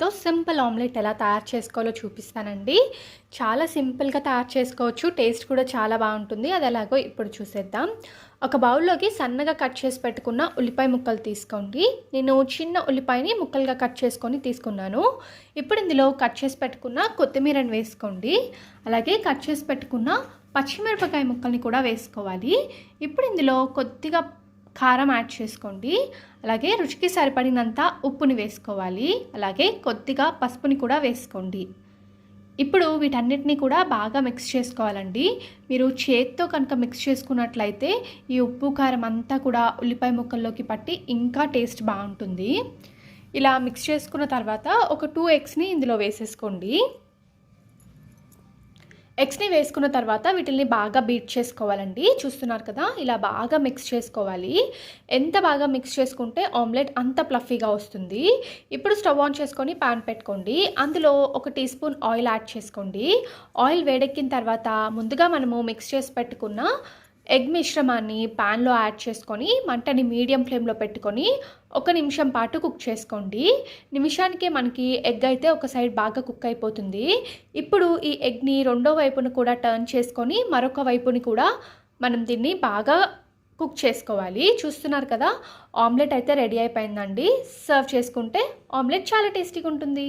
తో simple omelette ఎలా తయారు చేసుకోవాలో చూపిస్తానండి. చాలా సింపుల్గా తయారు చేసుకోవచ్చు. టేస్ట్ కూడా చాలా బాగుంటుంది. అది ఎలాగో ఇప్పుడు చూసేద్దాం. ఒక బౌల్లోకి సన్నగా కట్ చేసి పెట్టుకున్న ఉల్లిపాయ ముక్కలు తీసుకోండి. నేను చిన్న ఉల్లిపాయని ముక్కలుగా కట్ చేసుకొని తీసుకున్నాను. ఇప్పుడు ఇందులో కట్ చేసి పెట్టుకున్న కొత్తిమీరని వేసుకోండి. అలాగే కట్ చేసి పెట్టుకున్న పచ్చిమిరపకాయ ముక్కల్ని కూడా వేసుకోవాలి. ఇప్పుడు ఇందులో కొద్దిగా కారం యాడ్ చేసుకోండి. అలాగే రుచికి సరిపడినంత ఉప్పుని వేసుకోవాలి. అలాగే కొద్దిగా పసుపుని కూడా వేసుకోండి. ఇప్పుడు వీటన్నిటిని కూడా బాగా మిక్స్ చేసుకోవాలండి. మీరు చేత్తో కనుక మిక్స్ చేసుకున్నట్లయితే ఈ ఉప్పు కారం అంతా కూడా ఉల్లిపాయ ముక్కల్లోకి పట్టి ఇంకా టేస్ట్ బాగుంటుంది. ఇలా మిక్స్ చేసుకున్న తర్వాత ఒక టూ ఎగ్స్ని ఇందులో వేసేసుకోండి. ఎగ్స్ని వేసుకున్న తర్వాత వీటిని బాగా బీట్ చేసుకోవాలండి. చూస్తున్నారు కదా ఇలా బాగా మిక్స్ చేసుకోవాలి. ఎంత బాగా మిక్స్ చేసుకుంటే ఆమ్లెట్ అంత ప్లఫీగా వస్తుంది. ఇప్పుడు స్టవ్ ఆన్ చేసుకొని ప్యాన్ పెట్టుకోండి. అందులో ఒక టీ స్పూన్ ఆయిల్ యాడ్ చేసుకోండి. ఆయిల్ వేడెక్కిన తర్వాత ముందుగా మనము మిక్స్ చేసి పెట్టుకున్న ఎగ్ మిశ్రమాన్ని ప్యాన్లో యాడ్ చేసుకొని మంటని మీడియం ఫ్లేమ్లో పెట్టుకొని ఒక నిమిషం పాటు కుక్ చేసుకోండి. నిమిషానికే మనకి ఎగ్ అయితే ఒక సైడ్ బాగా కుక్ అయిపోతుంది. ఇప్పుడు ఈ ఎగ్ని రెండో వైపును కూడా టర్న్ చేసుకొని మరొక వైపుని కూడా మనం దీన్ని బాగా కుక్ చేసుకోవాలి. చూస్తున్నారు కదా ఆమ్లెట్ అయితే రెడీ అయిపోయిందండి. సర్వ్ చేసుకుంటే ఆమ్లెట్ చాలా టేస్టీగా ఉంటుంది.